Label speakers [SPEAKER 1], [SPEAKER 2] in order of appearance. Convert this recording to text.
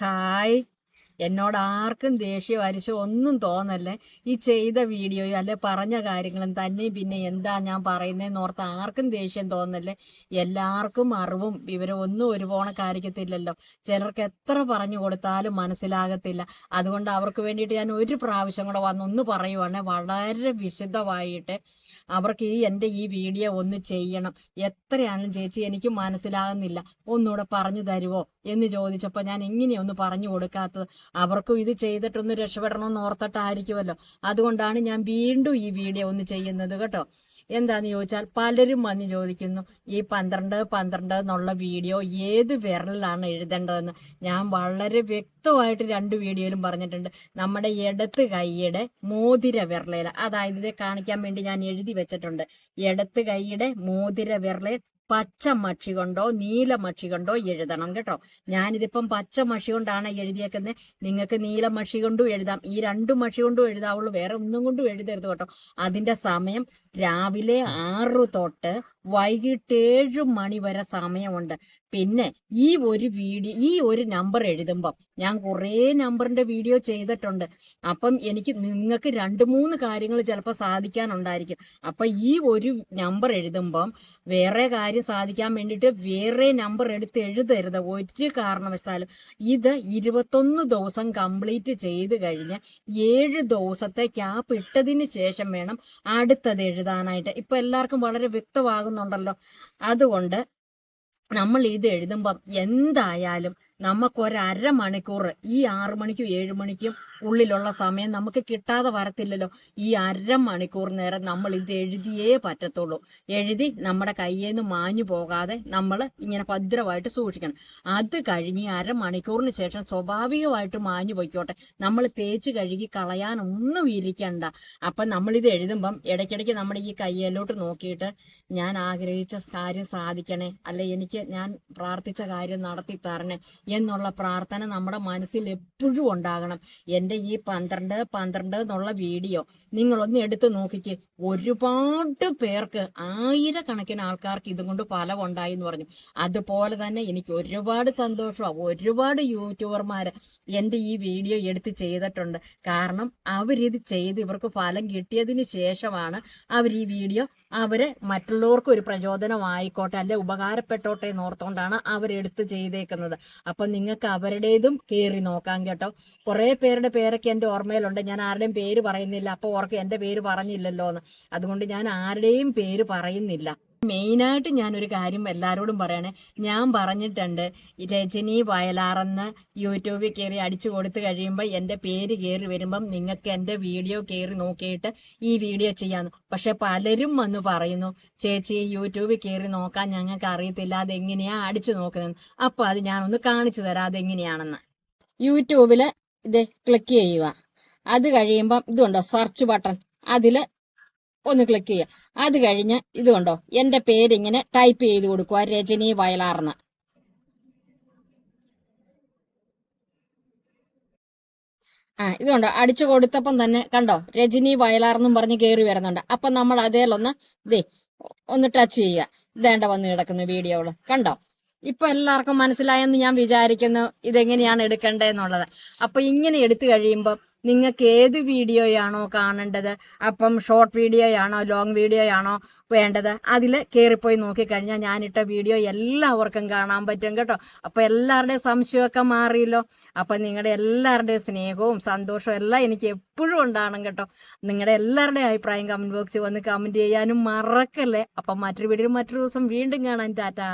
[SPEAKER 1] ขาย എന്നോട് ആർക്കും ദേഷ്യം അരിശോ ഒന്നും തോന്നല്ലേ. ഈ ചെയ്ത വീഡിയോയും അല്ലെ പറഞ്ഞ കാര്യങ്ങളും തന്നെയും പിന്നെ എന്താ ഞാൻ പറയുന്നതെന്ന് ഓർത്ത് ആർക്കും ദേഷ്യം തോന്നല്ലേ. എല്ലാവർക്കും അറിവും വിവരം ഒന്നും ഒരുപോണക്കായിരിക്കത്തില്ലല്ലോ ചിലർക്ക് എത്ര പറഞ്ഞു കൊടുത്താലും മനസ്സിലാകത്തില്ല. അതുകൊണ്ട് അവർക്ക് വേണ്ടിയിട്ട് ഞാൻ ഒരു പ്രാവശ്യം കൂടെ വന്ന് ഒന്ന് പറയുവാണ് വളരെ വിശദമായിട്ട് അവർക്ക് ഈ എന്റെ ഈ വീഡിയോ ഒന്ന് ചെയ്യണം. എത്രയാണെന്ന് ചേച്ചി എനിക്ക് മനസ്സിലാകുന്നില്ല. ഒന്നുകൂടെ പറഞ്ഞു തരുമോ എന്ന് ചോദിച്ചപ്പോൾ ഞാൻ ഇങ്ങനെയൊന്ന് പറഞ്ഞു കൊടുക്കാത്തത്. അവർക്കും ഇത് ചെയ്തിട്ടൊന്ന് രക്ഷപ്പെടണമെന്ന് ഓർത്തിട്ടായിരിക്കുമല്ലോ. അതുകൊണ്ടാണ് ഞാൻ വീണ്ടും ഈ വീഡിയോ ഒന്ന് ചെയ്യുന്നത് കേട്ടോ. എന്താന്ന് ചോദിച്ചാൽ പലരും വന്ന് ചോദിക്കുന്നു ഈ പന്ത്രണ്ട് പന്ത്രണ്ട് എന്നുള്ള വീഡിയോ ഏത് വിരലിലാണ് എഴുതേണ്ടതെന്ന്? ഞാൻ വളരെ വ്യക്തമായിട്ട് രണ്ട് വീഡിയോയിലും പറഞ്ഞിട്ടുണ്ട്. നമ്മുടെ ഇടത്ത് കൈയുടെ മോതിര വിരലയിൽ അതായത് കാണിക്കാൻ വേണ്ടി ഞാൻ എഴുതി വെച്ചിട്ടുണ്ട്. ഇടത്ത് കൈയുടെ മോതിര വിരലയിൽ പച്ച മഷി കൊണ്ടോ നീല മഷി കൊണ്ടോ എഴുതണം കേട്ടോ. ഞാനിതിപ്പം പച്ച മഷി കൊണ്ടാണ് എഴുതിയേക്കുന്നത് നിങ്ങൾക്ക് നീല മഷി കൊണ്ടും എഴുതാം. ഈ രണ്ടു മഷി കൊണ്ടും എഴുതാവുള്ളൂ. വേറെ ഒന്നും കൊണ്ടും എഴുതരുത് കേട്ടോ. അതിന്റെ സമയം രാവിലെ ആറ് തൊട്ട് വൈകിട്ട് ഏഴ് മണി വരെ സമയമുണ്ട്. പിന്നെ ഈ ഒരു വീഡിയോ ഈ ഒരു നമ്പർ എഴുതുമ്പം ഞാൻ കുറേ നമ്പറിന്റെ വീഡിയോ ചെയ്തിട്ടുണ്ട്. അപ്പം എനിക്ക് നിങ്ങൾക്ക് രണ്ട് മൂന്ന് കാര്യങ്ങൾ ചിലപ്പോൾ സാധിക്കാനുണ്ടായിരിക്കും. അപ്പം ഈ ഒരു നമ്പർ എഴുതുമ്പം വേറെ കാര്യം സാധിക്കാൻ വേണ്ടിയിട്ട് വേറെ നമ്പർ എടുത്ത് എഴുതരുത്. ഒരു കാരണവശാലും ഇത് ഇരുപത്തൊന്ന് ദിവസം കംപ്ലീറ്റ് ചെയ്ത് കഴിഞ്ഞ് ഏഴ് ദിവസത്തെ ക്യാപ്പ് ഇട്ടതിന് ശേഷം വേണം അടുത്തത് എഴുതാനായിട്ട് ഇപ്പൊ എല്ലാവർക്കും വളരെ വ്യക്തമാകുന്നുണ്ടല്ലോ. അതുകൊണ്ട് നമ്മൾ ഇത് എഴുതുമ്പം എന്തായാലും നമുക്കൊരു അരമണിക്കൂർ ഈ ആറു മണിക്കും ഏഴു മണിക്കും ഉള്ളിലുള്ള സമയം നമുക്ക് കിട്ടാതെ വരത്തില്ലല്ലോ. ഈ അര മണിക്കൂർ നേരം നമ്മൾ ഇത് എഴുതിയേ പറ്റത്തുള്ളൂ. എഴുതി നമ്മുടെ കയ്യിൽ നിന്ന് മാഞ്ഞു പോകാതെ നമ്മൾ ഇങ്ങനെ ഭദ്രമായിട്ട് സൂക്ഷിക്കണം. അത് കഴിഞ്ഞ് അര മണിക്കൂറിന് ശേഷം സ്വാഭാവികമായിട്ട് മാഞ്ഞു പോയിക്കോട്ടെ. നമ്മൾ തേച്ച് കഴുകി കളയാനൊന്നും ഇരിക്കണ്ട. അപ്പം നമ്മളിത് എഴുതുമ്പം ഇടയ്ക്കിടയ്ക്ക് നമ്മുടെ ഈ കയ്യിലോട്ട് നോക്കിയിട്ട് ഞാൻ ആഗ്രഹിച്ച കാര്യം സാധിക്കണേ അല്ലെ എനിക്ക് ഞാൻ പ്രാർത്ഥിച്ച കാര്യം നടത്തി തരണേ എന്നുള്ള പ്രാർത്ഥന നമ്മുടെ മനസ്സിൽ എപ്പോഴും ഉണ്ടാകണം. എന്റെ ഈ പന്ത്രണ്ട് പന്ത്രണ്ട് എന്നുള്ള വീഡിയോ നിങ്ങളൊന്ന് എടുത്തു നോക്കിക്ക്. ഒരുപാട് പേർക്ക് ആയിരക്കണക്കിന് ആൾക്കാർക്ക് ഇതും കൊണ്ട് ഫലമുണ്ടായി എന്ന് പറഞ്ഞു. അതുപോലെ തന്നെ എനിക്ക് ഒരുപാട് സന്തോഷമാണ് ഒരുപാട് യൂട്യൂബർമാർ എന്റെ ഈ വീഡിയോ എടുത്ത് ചെയ്തിട്ടുണ്ട്. കാരണം അവരിത് ചെയ്ത് ഇവർക്ക് ഫലം കിട്ടിയതിന് ശേഷമാണ് അവർ ഈ വീഡിയോ അവരെ മറ്റുള്ളവർക്ക് ഒരു പ്രചോദനമായിക്കോട്ടെ അല്ലെ ഉപകാരപ്പെട്ടോട്ടെ എന്ന് ഓർത്തുകൊണ്ടാണ് അവരെടുത്ത് ചെയ്തേക്കുന്നത്. അപ്പൊ നിങ്ങൾക്ക് അവരുടേതും കയറി നോക്കാം കേട്ടോ. കുറെ പേരുടെ പേരൊക്കെ എന്റെ ഓർമ്മയിലുണ്ട്. ഞാൻ ആരുടെയും പേര് പറയുന്നില്ല. അപ്പൊ ഓർക്ക് എന്റെ പേര് പറഞ്ഞില്ലല്ലോ എന്ന് അതുകൊണ്ട് ഞാൻ ആരുടെയും പേര് പറയുന്നില്ല. മെയിനായിട്ട് ഞാനൊരു കാര്യം എല്ലാവരോടും പറയണേ. ഞാൻ പറഞ്ഞിട്ടുണ്ട് രജനി വയലാറെന്ന് യൂട്യൂബിൽ കയറി അടിച്ചു കൊടുത്തു കഴിയുമ്പോൾ എന്റെ പേര് കയറി വരുമ്പം നിങ്ങൾക്ക് എന്റെ വീഡിയോ കയറി നോക്കിയിട്ട് ഈ വീഡിയോ ചെയ്യാമെന്ന് പക്ഷെ പലരും വന്ന് പറയുന്നു ചേച്ചി യൂട്യൂബിൽ കയറി നോക്കാൻ ഞങ്ങൾക്ക് അറിയത്തില്ല അതെങ്ങനെയാണ് അടിച്ചു നോക്കുന്നത് അപ്പോൾ അത് ഞാനൊന്ന് കാണിച്ചു തരാം അതെങ്ങനെയാണെന്ന്. യൂട്യൂബിൽ ഇത് ക്ലിക്ക് ചെയ്യുക. അത് കഴിയുമ്പം ഇതുണ്ടോ സെർച്ച് ബട്ടൺ. അതിൽ ഒന്ന് ക്ലിക്ക് ചെയ്യുക. അത് കഴിഞ്ഞ് ഇത് കണ്ടോ? എന്റെ പേരിങ്ങനെ ടൈപ്പ് ചെയ്ത് കൊടുക്കുക രജനി വയലാർന്ന് ആ ഇതുണ്ടോ അടിച്ചു കൊടുത്തപ്പം തന്നെ കണ്ടോ? രജനി വയലാർന്നും പറഞ്ഞ് കയറി വരുന്നുണ്ട്. അപ്പം നമ്മൾ അതേലൊന്ന് ഇതേ ഒന്ന് ടച്ച് ചെയ്യുക. ഇതേണ്ട വന്ന് കിടക്കുന്ന വീഡിയോകൾ കണ്ടോ? ഇപ്പൊ എല്ലാവർക്കും മനസ്സിലായെന്ന് ഞാൻ വിചാരിക്കുന്നു ഇതെങ്ങനെയാണ് എടുക്കേണ്ടതെന്നുള്ളത്. അപ്പൊ ഇങ്ങനെ എടുത്തു കഴിയുമ്പോൾ നിങ്ങൾക്ക് ഏത് വീഡിയോയാണോ കാണേണ്ടത്? അപ്പം ഷോർട്ട് വീഡിയോയാണോ ലോങ് വീഡിയോയാണോ വേണ്ടത്? അതിൽ കയറിപ്പോയി നോക്കിക്കഴിഞ്ഞാൽ ഞാനിട്ട വീഡിയോ എല്ലാവർക്കും കാണാൻ പറ്റും കേട്ടോ. അപ്പോൾ എല്ലാവരുടെയും സംശയമൊക്കെ മാറിയല്ലോ. അപ്പം നിങ്ങളുടെ എല്ലാവരുടെയും സ്നേഹവും സന്തോഷവും എല്ലാം എനിക്ക് എപ്പോഴും ഉണ്ടാകണം കേട്ടോ. നിങ്ങളുടെ എല്ലാവരുടെയും അഭിപ്രായം കമന്റ് ബോക്സിൽ വന്ന് കമന്റ് ചെയ്യാനും മറക്കല്ലേ. അപ്പം മറ്റൊരു വീഡിയോ മറ്റൊരു ദിവസം വീണ്ടും കാണാൻ ടാറ്റാ.